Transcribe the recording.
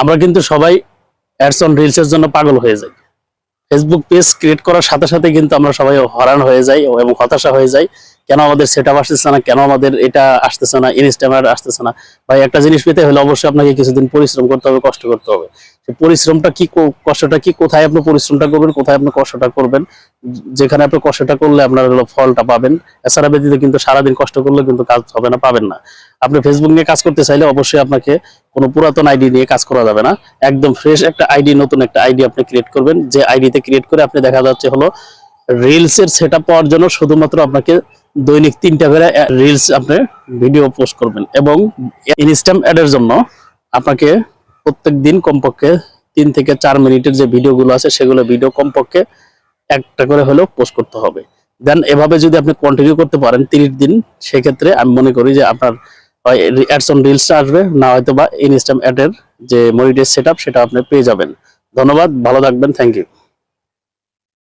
আমরা কিন্তু সবাই অ্যাডস অন রিলসের জন্য পাগল হয়ে যাই। ফেসবুক পেজ ক্রিয়েট করার সাথে সাথে কিন্তু আমরা সবাই হরান হয়ে যাই এবং হতাশা হয়ে যাই, কেন আমাদের সেট আসতেছে না, কেন আমাদের এটা আসতেছে না ইনস্টাগ্রাম আসতেছে না? ভাই, একটা জিনিস পেতে হলে অবশ্যই আপনাকে কিছুদিন পরিশ্রম করতে হবে, কষ্ট করতে হবে। পরিশ্রমটা কি কষ্টটা কি? কোথায় আপনি পরিশ্রমটা করবেন? কোথায় আপনি কষ্টটা করবেন? যেখানে আপনি কষ্টটা করলে আপনার হলো ফলটা পাবেন। এছাড়া ব্যতীত কিন্তু সারাদিন কষ্ট করলে কিন্তু কাজ হবে না, পাবেন না। আপনি ফেসবুক নিয়ে কাজ করতে চাইলে অবশ্যই আপনাকে কোনো পুরাতন আইডি নিয়ে কাজ করা যাবে না। একদম ফ্রেশ একটা আইডি নতুন একটা আইডি আপনি ক্রিয়েট করবেন। যে আইডিতে ক্রিয়েট করে আপনি দেখা যাচ্ছে হলো রিলস এর সেট পাওয়ার জন্য শুধুমাত্র আপনাকে দৈনিক তিনটা করে রিলস আপনি ভিডিও পোস্ট করবেন এবং ইনস্টাম অ্যাডের জন্য আপনাকে প্রত্যেক দিন কমপক্ষে তিন থেকে চার মিনিটের যে ভিডিওগুলো আছে, সেগুলো ভিডিও কমপক্ষে একটা করে হলেও পোস্ট করতে হবে। দেন এভাবে যদি আপনি কন্টিনিউ করতে পারেন তিরিশ দিন, সেক্ষেত্রে আমি মনে করি যে আপনার অ্যাডস অন রিলসটা আসবে, না হয়তো বা ইনস্টাম অ্যাডের যে মনিটাইজ সেট সেটা আপনি পেয়ে যাবেন। ধন্যবাদ, ভালো থাকবেন থ্যাংক ইউ